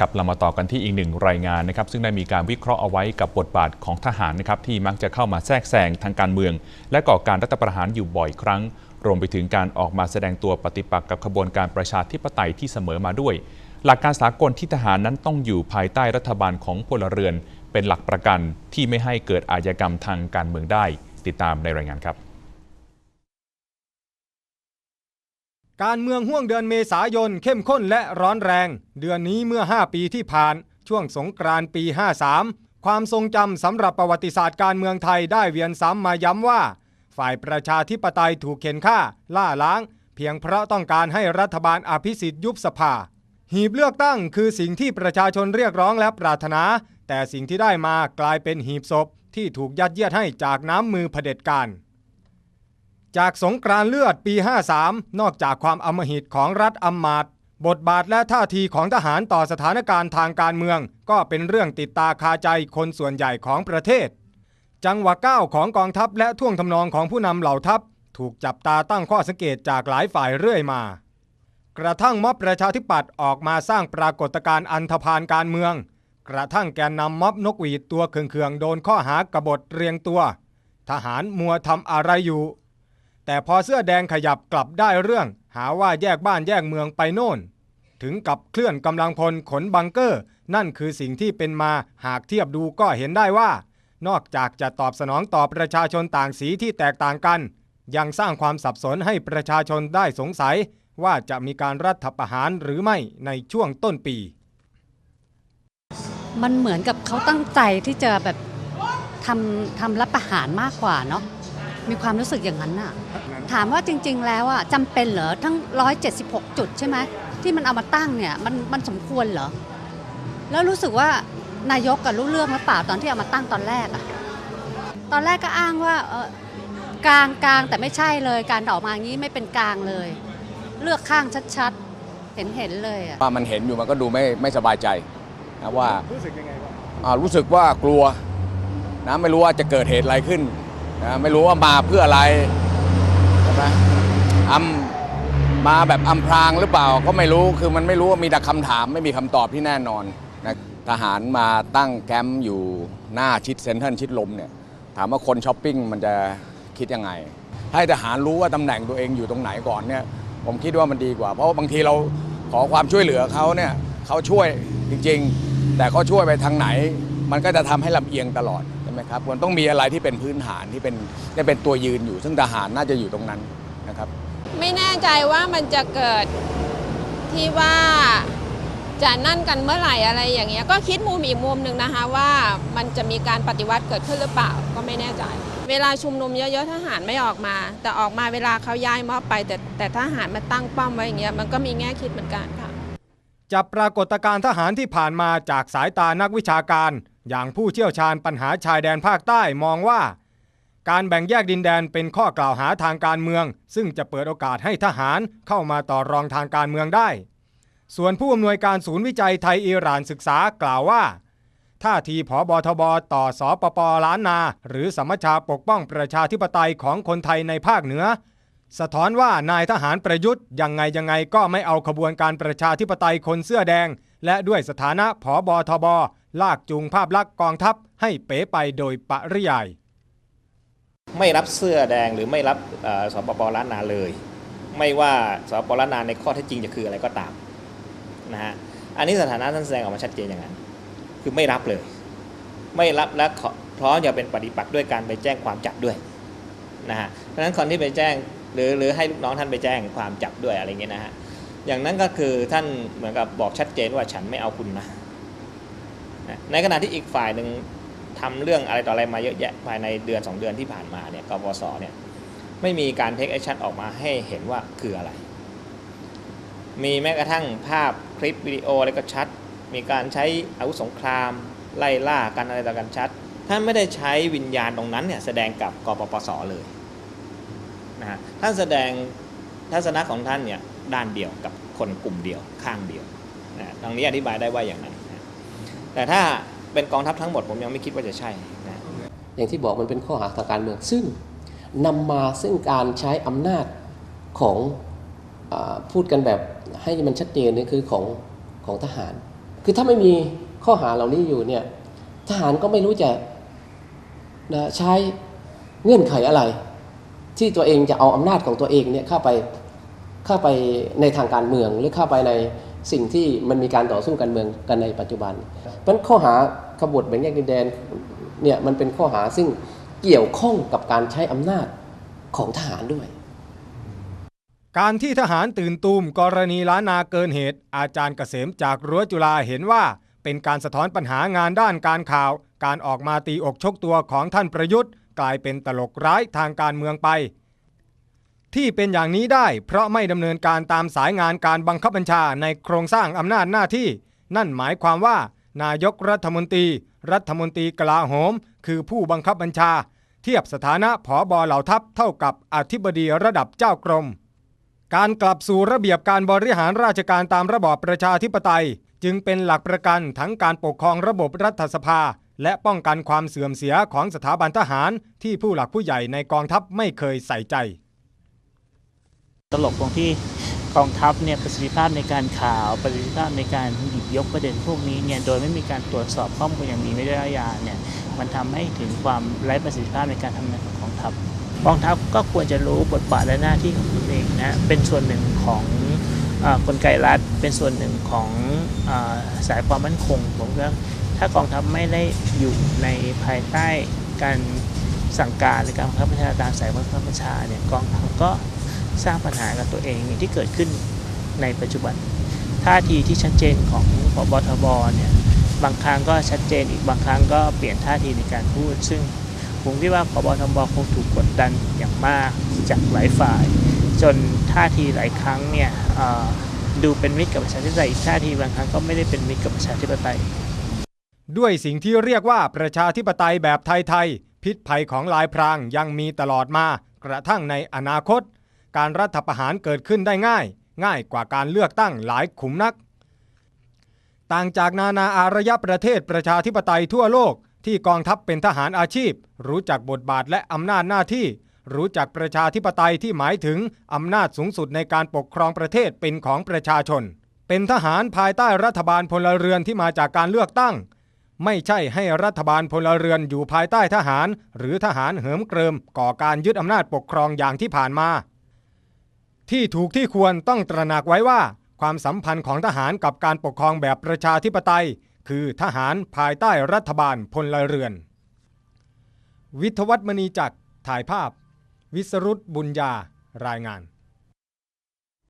ครับเรามาต่อกันที่อีกหนึ่งรายงานนะครับซึ่งได้มีการวิเคราะห์เอาไว้กับบทบาทของทหารนะครับที่มักจะเข้ามาแทรกแซงทางการเมือง และก่อการรัฐประหารอยู่บ่อยครั้ง รวมไปถึงการออกมาแสดงตัวปฏิปักษ์กับขบวนการประชาธิปไตยที่เสมอมาด้วย หลักการสากลที่ทหารนั้นต้องอยู่ภายใต้รัฐบาลของพลเรือน เป็นหลักประกันที่ไม่ให้เกิดอาชญากรรมทางการเมืองได้ ติดตามในรายงานครับ การเมืองห่วงเดือนเมษายนเข้มข้นและร้อนแรง เดือนนี้เมื่อ 5 ปีที่ผ่าน ช่วงสงกรานต์ปี 53 ความทรงจำสำหรับประวัติศาสตร์การเมืองไทยได้เวียนซ้ำมาย้ำว่า ฝ่ายประชาธิปไตยถูกเข็นฆ่า ล่าล้าง เพียงเพราะต้องการให้รัฐบาลอภิสิทธิ์ยุบสภา หีบเลือกตั้งคือสิ่งที่ประชาชนเรียกร้องและปรารถนา แต่สิ่งที่ได้มากลายเป็นหีบศพที่ถูกยัดเยียดให้จากน้ำมือเผด็จการ จากสงกรานเลือดปี 53 นอกจากความอำมหิตของรัฐอำมาตย์บทบาทและท่าทีของทหารต่อสถานการณ์ทางการเมือง ก็เป็นเรื่องติดตาคาใจคนส่วนใหญ่ของประเทศ จังหวะก้าวของกองทัพและท่วงทำนองของผู้นำเหล่าทัพ ถูกจับตาตั้งข้อสังเกตจากหลายฝ่ายเรื่อยมา กระทั่งม็อบประชาธิปัตย์ออกมาสร้างปรากฏการณ์อันธพาลการเมือง กระทั่งแกนนำม็อบนกหวีดตัวเคืองๆโดนข้อหากบฏเรียงตัว ทหารมัวทำอะไรอยู่ แต่พอเสื้อแดงขยับกลับได้เรื่อง หาว่าแยกบ้านแยกเมืองไปโน่น ถึงกับเคลื่อนกำลังพลขนบังเกอร์ นั่นคือสิ่งที่เป็นมาหากเทียบดูก็เห็นได้ว่า นอกจากจะตอบสนองต่อประชาชนต่างสีที่แตกต่างกัน ยังสร้างความสับสนให้ประชาชนได้สงสัย ว่าจะมีการรัฐประหารหรือไม่ในช่วงต้นปี มันเหมือนกับเขาตั้งใจที่จะแบบทำทำรัฐประหารมากกว่าเนาะ มีความรู้สึกอย่างนั้นน่ะ ถามว่าจริง ๆ แล้วอะจำเป็นเหรอทั้ง 176 จุดใช่ไหมที่มันเอามาตั้งเนี่ยมันมันสมควรเหรอ แล้วรู้สึกว่านายกกับรู้เรื่องหรือเปล่าตอนที่เอามาตั้งตอนแรกอะตอนแรกก็อ้างว่าเออกลางกลางแต่ไม่ใช่เลย การออกมาอย่างนี้ไม่เป็นกลางเลย เลือกข้างชัดๆ เห็นเห็นๆเลยอะว่ามันเห็นอยู่มันก็ดูไม่ไม่สบายใจนะว่ารู้สึกยังไงบ้างอ่ารู้สึกว่ากลัวนะไม่รู้ว่าจะเกิดเหตุอะไรขึ้น นะไม่รู้ว่ามาเพื่ออะไรใช่ไหมอำมาแบบอำพรางหรือเปล่าก็ไม่รู้คือมันไม่รู้ว่ามีแต่คำถามไม่มีคำตอบที่แน่นอนนะทหารมาตั้งแคมป์อยู่หน้าชิดเซ็นทรัลชิดลมเนี่ยถามว่าคนช้อปปิ้งมันจะคิดยังไง ให้ทหารรู้ว่าตำแหน่งตัวเองอยู่ตรงไหนก่อนเนี่ยผมคิดว่ามันดีกว่า เพราะบางทีเราขอความช่วยเหลือเขาเนี่ยเขาช่วยจริงๆ แต่เขาช่วยไปทางไหน มันก็จะทำให้ลำเอียงตลอด ช่ไหมครับมันต้องมีอะไรที่เป็นพื้นฐานที่เป็นที่เป็นตัวยืนอยู่ ซึ่งทหารน่าจะอยู่ตรงนั้นนะครับ ไม่แน่ใจว่ามันจะเกิดที่ว่าจะนั่นกันเมื่อไหร่อะไรอย่างเงี้ยก็คิดมุมอีกมุมหนึ่งนะคะว่ามันจะมีการปฏิวัติเกิดขึ้นหรือเปล่าก็ไม่แน่ใจ เวลาชุมนุมเยอะๆทหารไม่ออกมา แต่ออกมาเวลาเขาย้ายม็อบไป แต่แต่ทหารมาตั้งป้อมไว้อย่างเงี้ยมันก็มีแง่คิดเหมือนกันค่ะจับปรากฏการณ์ทหารที่ผ่านมาจากสายตานักวิชาการ อย่างผู้เชี่ยวชาญปัญหาชายแดนภาคใต้มองว่า การแบ่งแยกดินแดนเป็นข้อกล่าวหาทางการเมือง ซึ่งจะเปิดโอกาสให้ทหารเข้ามาต่อรองทางการเมืองได้ ส่วนผู้อำนวยการศูนย์วิจัยไทยอิหร่านศึกษากล่าวว่าท่าทีผอบทบต่อสอปปล้านนา หรือสมัชชาปกป้องประชาธิปไตยของคนไทยในภาคเหนือ สะท้อนว่านายทหารประยุทธ์ยังไงยังไงก็ไม่เอาขบวนการประชาธิปไตยคนเสื้อแดง และด้วยสถานะผอบทบ ลากจูงภาพลักษณ์กองทัพให้เป๋ไปโดยปริยาย ไม่รับเสื้อแดงหรือไม่รับสปปล้านนาเลย ไม่ว่าสปปล้านนาในข้อเท็จจริงจะคืออะไรก็ตามนะฮะอันนี้สถานะท่านแสดงออกมาชัดเจนอย่างนั้น คือไม่รับเลย ไม่รับและพร้อมจะเป็นปฏิปักษ์ด้วยการไปแจ้งความจับด้วยนะฮะเพราะฉะนั้นคนที่ไปแจ้งหรือหรือให้ลูกน้องท่านไปแจ้งความจับด้วยอะไรเงี้ยนะฮะอย่างนั้นก็คือท่านเหมือนกับบอกชัดเจนว่าฉันไม่เอาคุณนะ ในขณะที่อีกฝ่ายหนึ่งทำเรื่องอะไรต่ออะไรมาเยอะแยะภายในเดือน 2 เดือนที่ผ่านมาเนี่ยกปสเนี่ยไม่มีการเทคแอคชั่นออกมาให้เห็นว่าคืออะไร มีแม้กระทั่งภาพคลิปวิดีโออะไรก็ชัด มีการใช้อาวุธสงครามไล่ล่ากันอะไรต่อกันชัด ท่านไม่ได้ใช้วิญญาณตรงนั้นเนี่ยแสดงกับกปปสเลยนะฮะท่านแสดงทัศนะของท่านเนี่ยด้านเดียวกับคนกลุ่มเดียวข้างเดียวนะตรงนี้อธิบายได้ว่าอย่างนั้น แต่ถ้าเป็นกองทัพทั้งหมดผมยังไม่คิดว่าจะใช่นะอย่างที่บอกมันเป็นข้อหาทางการเมืองซึ่งนำมาซึ่งการใช้อำนาจของอพูดกันแบบให้มันชัดเจนนี่คือของของทหาร คือถ้าไม่มีข้อหาเหล่านี้อยู่เนี่ยทหารก็ไม่รู้จะนะใช้เงื่อนไขอะไร ที่ตัวเองจะเอาอำนาจของตัวเองเนี่ยเข้าไปเข้าไปในทางการเมืองหรือเข้าไปใน สิ่งที่มันมีการต่อสู้การเมืองกันในปัจจุบันเพราะฉะนั้นข้อหาขบฏแบ่งแยกดินแดนเนี่ยมันเป็นข้อหาซึ่งเกี่ยวข้องกับการใช้อำนาจของทหารด้วย การที่ทหารตื่นตูมกรณีล้านนาเกินเหตุ อาจารย์เกษมจากรั้วจุฬาเห็นว่า เป็นการสะท้อนปัญหางานด้านการข่าว การออกมาตีอกชกตัวของท่านประยุทธ์ กลายเป็นตลกร้ายทางการเมืองไป ที่เป็นอย่างนี้ได้ เพราะไม่ดำเนินการตามสายงานการบังคับบัญชาในโครงสร้างอำนาจหน้าที่ นั่นหมายความว่า นายกรัฐมนตรี รัฐมนตรีกลาโหม คือผู้บังคับบัญชา เทียบสถานะผอบอเหล่าทัพเท่ากับอธิบดีระดับเจ้ากรม การกลับสู่ระเบียบการบริหารราชการตามระบอบประชาธิปไตย จึงเป็นหลักประกันทั้งการปกครองระบบรัฐสภา และป้องกันความเสื่อมเสียของสถาบันทหาร ที่ผู้หลักผู้ใหญ่ในกองทัพไม่เคยใส่ใจ ตลกตรงที่กองทัพเนี่ยประสิทธิภาพในการข่าวประสิทธิภาพในการหยิบยกประเด็นพวกนี้เนี่ยโดยไม่มีการตรวจสอบข้อมูลอย่างมีไม่ได้ยาเนี่ยมันทำให้ถึงความไร้ประสิทธิภาพในการทำงานของกองทัพกองทัพก็ควรจะรู้บทบาทและหน้าที่ของตนเองนะเป็นส่วนหนึ่งของอ่อกลไกรัฐเป็นส่วนหนึ่งของออสายความมั่นคงผมว่าถ้ากองทัพไม่ได้อยู่ในภายใต้การสั่งการหรือการบังคับบัญชาตามสายบังคับบัญชาเนี่ยกองทัพก็ สร้างปัญหากับตัวเองอย่างที่เกิดขึ้นในปัจจุบันท่าทีที่ชัดเจนของพบทบเนี่ยบางครั้งก็ชัดเจนอีกบางครั้งก็เปลี่ยนท่าทีในการพูด ซึ่งผมคิดว่าพบทบคงถูกกดดันอย่างมากจากหลายฝ่าย จนท่าทีหลายครั้งเนี่ยดูเป็นมิตรกับประชาธิปไตยอีกท่าทีบางครั้งก็ไม่ได้เป็นมิตรกับประชาธิปไตย ด้วยสิ่งที่เรียกว่าประชาธิปไตยแบบไทยๆพิษภัยของลายพรางยังมีตลอดมากระทั่งในอนาคต การรัฐประหารเกิดขึ้นได้ง่าย ง่ายกว่าการเลือกตั้งหลายขุมนัก ต่างจากนานาอารยประเทศประชาธิปไตยทั่วโลกที่กองทัพเป็นทหารอาชีพ รู้จักบทบาทและอำนาจหน้าที่ รู้จักประชาธิปไตยที่หมายถึงอำนาจสูงสุดในการปกครองประเทศเป็นของประชาชน เป็นทหารภายใต้รัฐบาลพลเรือนที่มาจากการเลือกตั้ง ไม่ใช่ให้รัฐบาลพลเรือนอยู่ภายใต้ทหาร หรือทหารเหิมเกริมก่อการยึดอำนาจปกครองอย่างที่ผ่านมา ที่ถูกที่ควรต้องตระหนักไว้ว่า ความสัมพันธ์ของทหารกับการปกครองแบบประชาธิปไตย คือทหารภายใต้รัฐบาลพลเรือน วิทวัฒน์มณีจักรถ่ายภาพ วิสรุตบุญญารายงาน